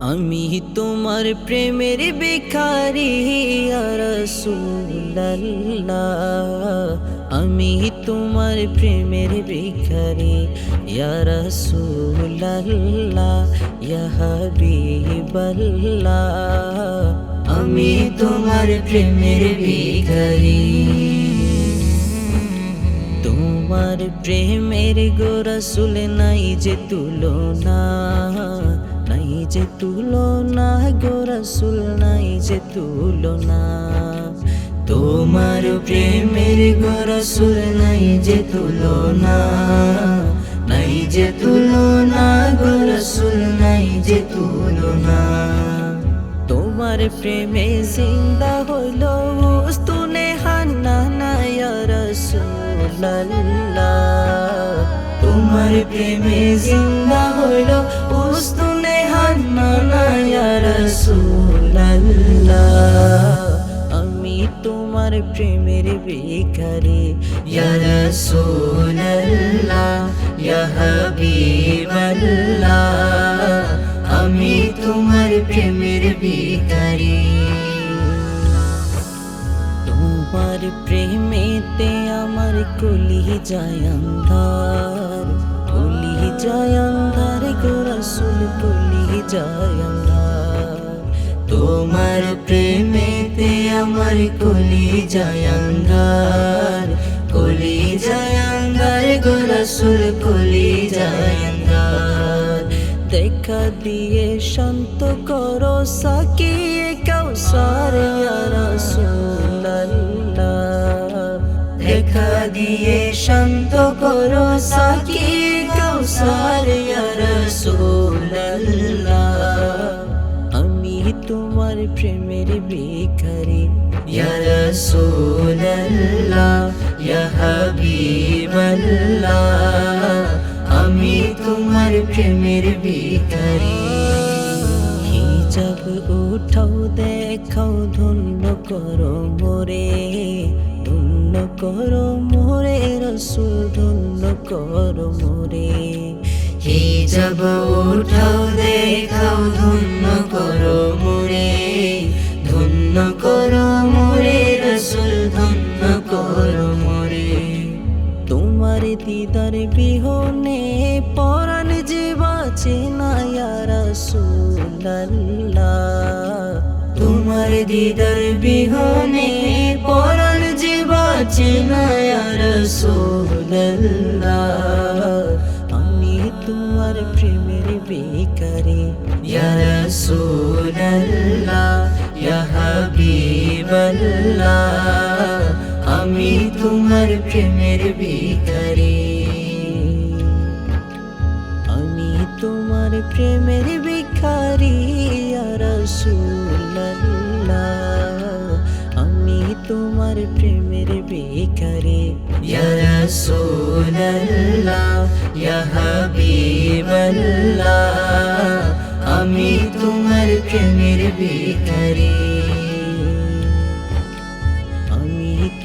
আমি তোমার প্রেমের বেকারি রসুল্লাহ আমি তোমার প্রেমের বেকারি রসুল্লাহ হাবিবাল্লাহ। আমি তোমার প্রেমের বেকারি তোমার প্রেমের গোরসুল নাই যে তুলনা। নাই যে তুলনা গোরসুল নাই যে তুলনা। তোমার প্রেমের গোরসুল নাই যে তুলনা। নাই যে তুলনা গোরসুল নাই যে তুলনা। তোমার প্রেমে জিন্দা হইল উস্তুনে হান্না নায়া রসুল্লাহ তোমার প্রেমে জিন্দা তোমার প্রেমের বেকারি ইয়া রাসূলুল্লাহ, ইয়া আমি তোমার প্রেমের বেকারি তোমার প্রেমেতে আমার কলি যায় অন্ধার কলি যায় অন্ধার গো রাসূল কলি যায় তোমার প্রেমেতে আমার কলি অন্ধার কলি যায় অন্ধার গো রাসূল কলি অন্ধার দেখা দিয়ে শান্ত করো সাকিয়ে কৌসার দেখা দিয়ে শান্ত করো সাকিয়ে কৌসার রাসূলুল্লাহ। আমি তোমার প্রেমের বেকারি রাসূলুল্লাহ, ইয়া হাবিবাল্লাহ, আমি তোমার প্রেমের বেকারি হিজাব উঠাও, দেখাও, ধন্য করো মোরে, ধন্য করো মোরে, রসুল ধন্য করো মোরে। হিজাব উঠাও, দেখাও, ধন্য করো মোরে, ধন্য করো তোমার দিদার বিহনে পরাণ যে বাঁচে না রাসূলুল্লাহ তোমার দিদার বিহনে পরাণ যে বাঁচে না রাসূলুল্লাহ আমি তোমার প্রেমের বেকারি ইয়া প্রেমের বেকারি আমি তোমার প্রেমের রাসূলুল্লাহ। আমি তোমার প্রেমের হাবিবাল্লাহ। আমি তোমার প্রেমের বেকারি